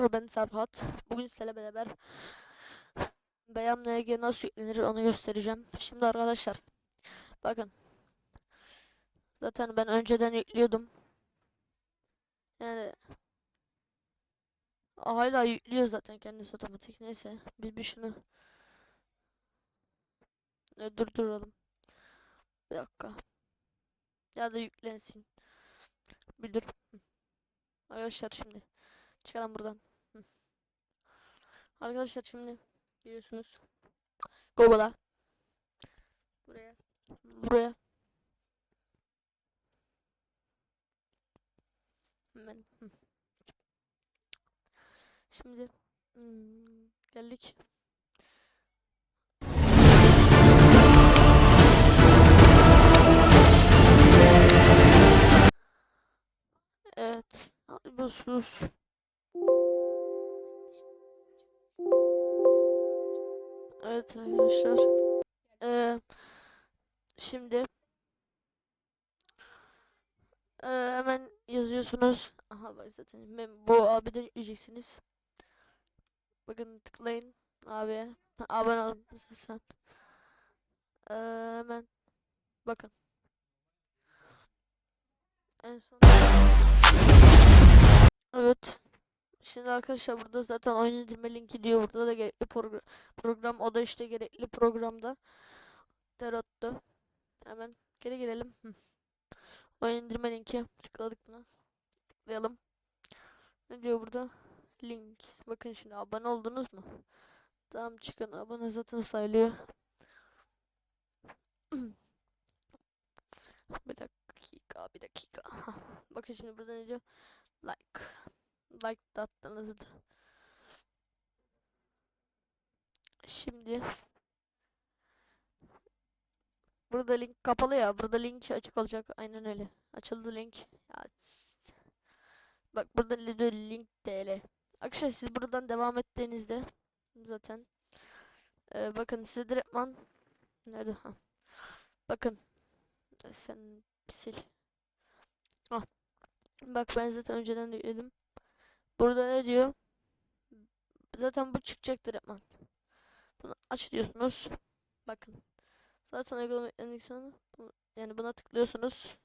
ben Serhat. Bugün sizlerle beraber Beyam NG nasıl yüklenir onu göstereceğim. Şimdi arkadaşlar bakın. Zaten ben önceden yüklüyordum. Yani hala yüklüyor zaten kendisi otomatik. Neyse biz bir şunu e, durduralım. Bir dakika. Ya da yüklensin. Bir dur. Arkadaşlar şimdi çıkalım buradan. Arkadaşlar şimdi giriyorsunuz. Google'a. Buraya. Buraya. Hemen. Şimdi hmm, geldik. Evet. Hadi bus bus. Evet arkadaşlar. Ee, şimdi ee, hemen yazıyorsunuz. Aha bak zaten ben bu abiden yükleyeceksiniz. Bakın tıklayın. Ha, Abone olun sen. Ee, hemen bakın. En son Evet. Şimdi arkadaşlar burada zaten oyun indirme linki diyor. Burada da gerekli progr- program. O da işte gerekli programda. Derot'tu. Hemen geri gelelim. Hı. Linki. Tıkladık buna. Tıklayalım. Ne diyor burada? Link. Bakın şimdi abone oldunuz mu? Tamam çıkın. Abone zaten sayılıyor. bir dakika, bir dakika. Bakın şimdi burada ne diyor? Like. Like attığınızı da. Şimdi burada link kapalı ya. Burada link açık olacak. Aynen öyle. Açıldı link. Ya, bak burada link TL. Arkadaşlar siz buradan devam ettiğinizde zaten e, bakın size direktman nerede ha bakın sen sil ah bak ben zaten önceden de yükledim burada ne diyor? Zaten bu çıkacak direktman bunu aç diyorsunuz. Bakın. Zaten uygulama bunu- yani buna tıklıyorsunuz.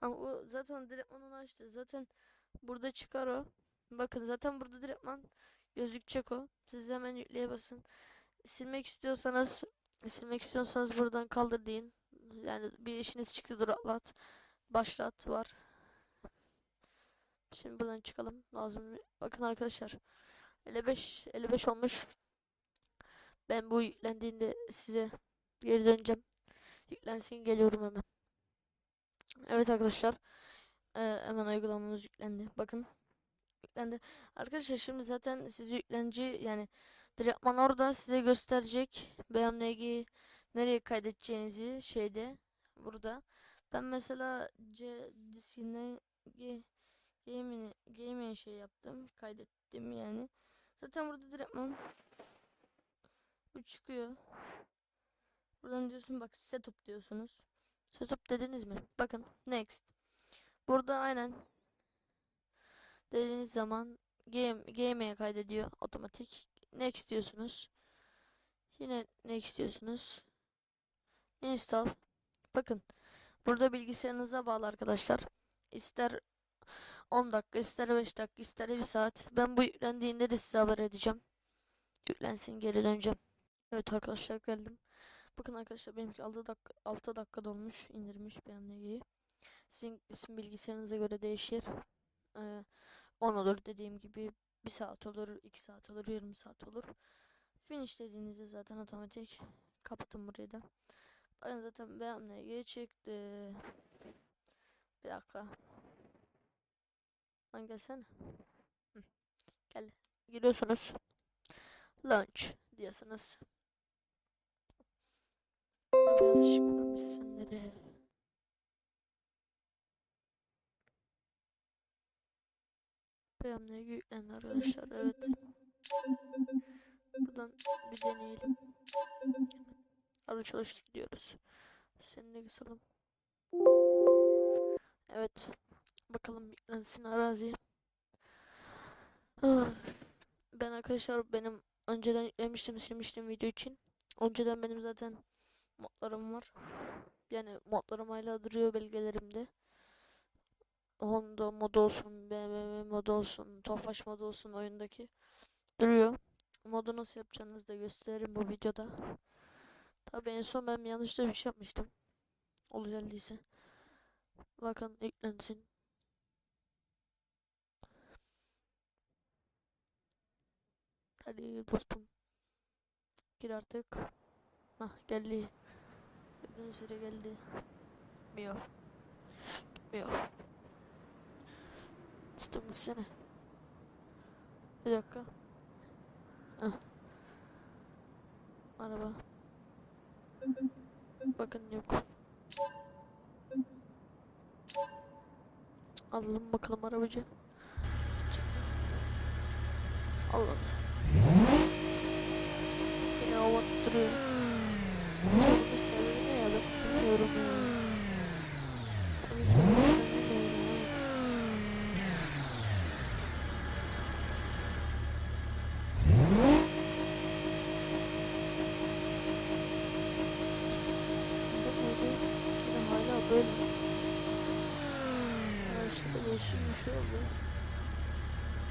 Ama o zaten direktman onu açtı. Zaten burada çıkar o. Bakın zaten burada direktman gözükecek o. Siz hemen yükleye basın. Silmek istiyorsanız silmek istiyorsanız buradan kaldır deyin. Yani bir işiniz çıktı dur atlat. Başlat var şimdi buradan çıkalım. Lazım. Bakın arkadaşlar. 55 55 olmuş. Ben bu yüklendiğinde size geri döneceğim. Yüklensin geliyorum hemen. Evet arkadaşlar. Eee, hemen uygulamamız yüklendi. Bakın. Yüklendi. Arkadaşlar şimdi zaten siz yüklenci yani Direktman orada size gösterecek. BMNG nereye kaydedeceğinizi şeyde burada. Ben mesela C diskine G gaming gaming şey yaptım. Kaydettim yani. Zaten burada direktman bu çıkıyor. Buradan diyorsun bak setup diyorsunuz. Setup dediniz mi? Bakın next. Burada aynen dediğiniz zaman game game'e kaydediyor otomatik. Next diyorsunuz. Yine next diyorsunuz. Install. Bakın. Burada bilgisayarınıza bağlı arkadaşlar. İster 10 dakika, ister 5 dakika, ister 1 saat. Ben bu yüklendiğinde de size haber edeceğim. Yüklensin geri döneceğim. Evet arkadaşlar geldim. Bakın arkadaşlar benimki 6 dakika 6 dakika dolmuş indirmiş BMW'yi. Sizin, sizin bilgisayarınıza göre değişir. Ee, 10 olur dediğim gibi 1 saat olur, 2 saat olur, yarım saat olur. Finish dediğinizde zaten otomatik kapatın burayı da. Bakın zaten BMW'ye çıktı. Bir dakika. Lan gelsene. Hı. Gel. Giriyorsunuz. Launch diyorsunuz. Biraz şık kurmuşsun nereye? BMW'ye yüklendi arkadaşlar. Evet. Buradan bir deneyelim. Arı çalıştır diyoruz. Seninle kısalım. Evet. Bakalım yüklensin araziye. Ah, Ben arkadaşlar benim önceden yüklemiştim silmiştim video için. Önceden benim zaten modlarım var. Yani modlarım hala duruyor belgelerimde. Honda mod olsun, BMW mod olsun, Tofaş mod olsun oyundaki duruyor. Modu nasıl yapacağınızı da gösteririm bu videoda. Tabii en son ben yanlışlıkla bir şey yapmıştım. Olacak değilse. Bakın yüklensin. Hadi dostum. Gir artık. Hah geldi. Gördüğünüz süre geldi. Gitmiyor. Gitmiyor. Dostum gitsene. Bir dakika. Hah. Araba. Bakın yok. Alalım bakalım arabacı. Çık. Allah. Yine hava duruyor. Bunun sebebi ne ya ben bilmiyorum ya.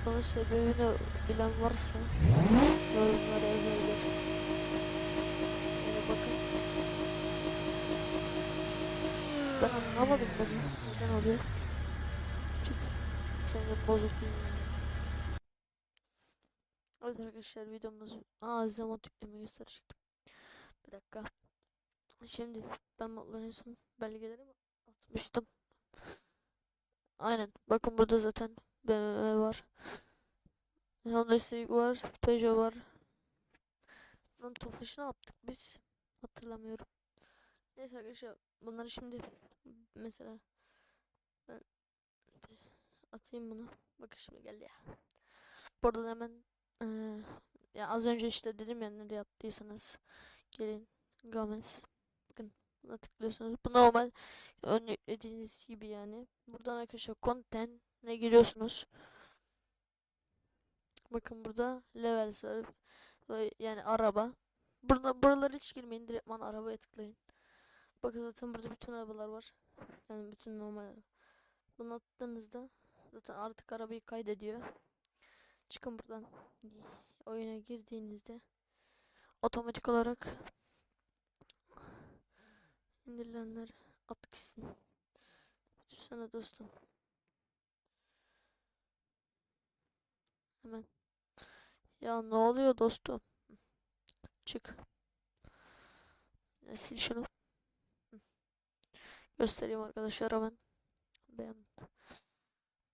Bunun böyle. Böyle sebebini bilen varsa yorumlara yazabilir. Yani bakın. Ben anlamadım bunu. Neden oluyor? Çünkü senin bozuk Evet arkadaşlar videomuz Aa zaman yükleme gösterecektim. Bir dakika. Şimdi ben son belgelerimi atmıştım. Aynen. Bakın burada zaten BMW var. Honda Civic var. Peugeot var. Lan Tofaş'ı ne yaptık biz? Hatırlamıyorum. Neyse arkadaşlar bunları şimdi mesela ben atayım bunu. Bakın şimdi geldi ya. Buradan hemen eee, ya az önce işte dedim ya nereye attıysanız gelin Gomez. Bakın buna tıklıyorsunuz. Bu normal ön gibi yani. Buradan arkadaşlar content ne giriyorsunuz. Bakın burada levels var. Yani araba. Burada buralara hiç girmeyin. Direktman arabaya tıklayın. Bakın zaten burada bütün arabalar var. Yani bütün normal. Bunu attığınızda zaten artık arabayı kaydediyor. Çıkın buradan. Oyuna girdiğinizde otomatik olarak indirilenler at gitsin. Sana dostum. Hemen. Ya ne oluyor dostum? Çık. Ya sil şunu. Göstereyim arkadaşlar hemen. Ben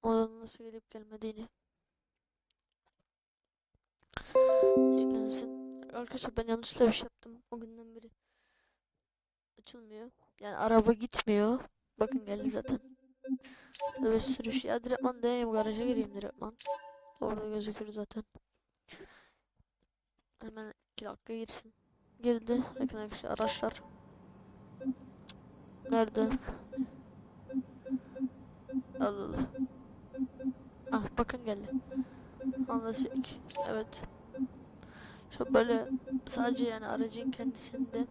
onun nasıl gelip gelmediğini. Yüklensin. Arkadaşlar ben yanlışlıkla bir şey yaptım. O günden beri açılmıyor. Yani araba gitmiyor. Bakın geldi zaten. Serbest sürüş. Ya direktman deneyim garaja gireyim direktman. Orada gözükür zaten. Hemen 2 dakika girsin. Girdi. Bakın arkadaşlar araçlar. Nerede? Allah Allah. Ah bakın geldi. Civic. Evet. Şu böyle sadece yani aracın kendisinde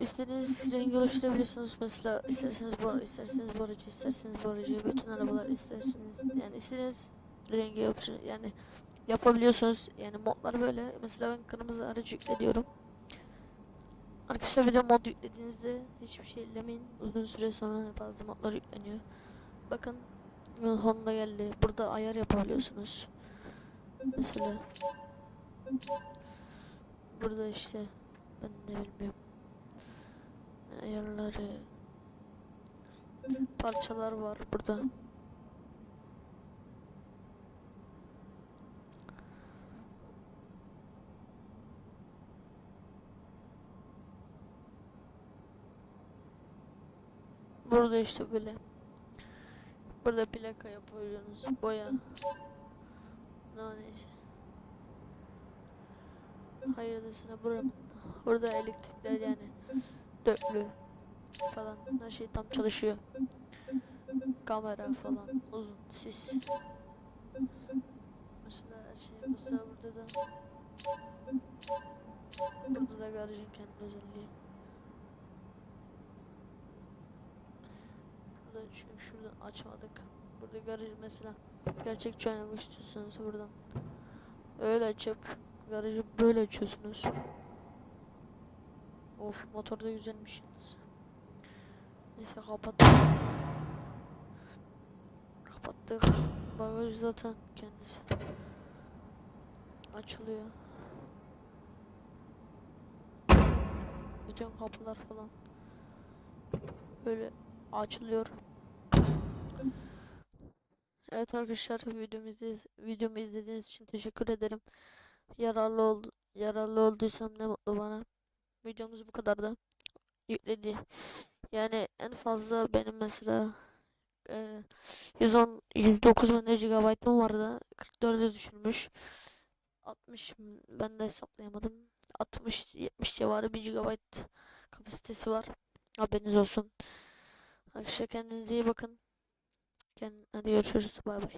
istediğiniz rengi oluşturabiliyorsunuz. Mesela isterseniz bu isterseniz bu aracı, isterseniz bu aracı, bütün arabalar isterseniz yani istediğiniz rengi yapışır yani yapabiliyorsunuz. Yani modlar böyle. Mesela ben kırmızı aracı yükleniyorum. Arkadaşlar bir de mod yüklediğinizde hiçbir şey ellemeyin. Uzun süre sonra bazı modlar yükleniyor. Bakın Honda geldi. Burada ayar yapabiliyorsunuz. Mesela burada işte ben ne bilmiyorum. Ayarları parçalar var burada. Burada işte böyle. Burada plaka yapabiliyorsunuz. Boya. No neyse. Hayır desene burada. Burada elektrikler yani dörtlü falan her şey tam çalışıyor. kamera falan uzun sis. Mesela şey mesela burada da burada da garajın kendi özelliği. Burada çünkü şuradan açmadık. Burada garaj mesela gerçekçi oynamak istiyorsanız buradan öyle açıp garajı böyle açıyorsunuz. Of motor da güzelmiş. Neyse kapattık. Kapattık. Bagaj zaten kendisi. Açılıyor. Bütün kapılar falan. Böyle açılıyor. Evet arkadaşlar videomu, izlediğiniz, videomu izlediğiniz için teşekkür ederim. Yararlı oldu, yararlı olduysam ne mutlu bana. Videomuz bu kadar da yükledi. Yani en fazla benim mesela e, 110 109 mu ne GB'ım vardı. 44'e düşürmüş. 60 m- ben de hesaplayamadım. 60 70 civarı 1 GB kapasitesi var. Haberiniz olsun. Arkadaşlar kendinize iyi bakın. Kendine diyoruz. Bay bay.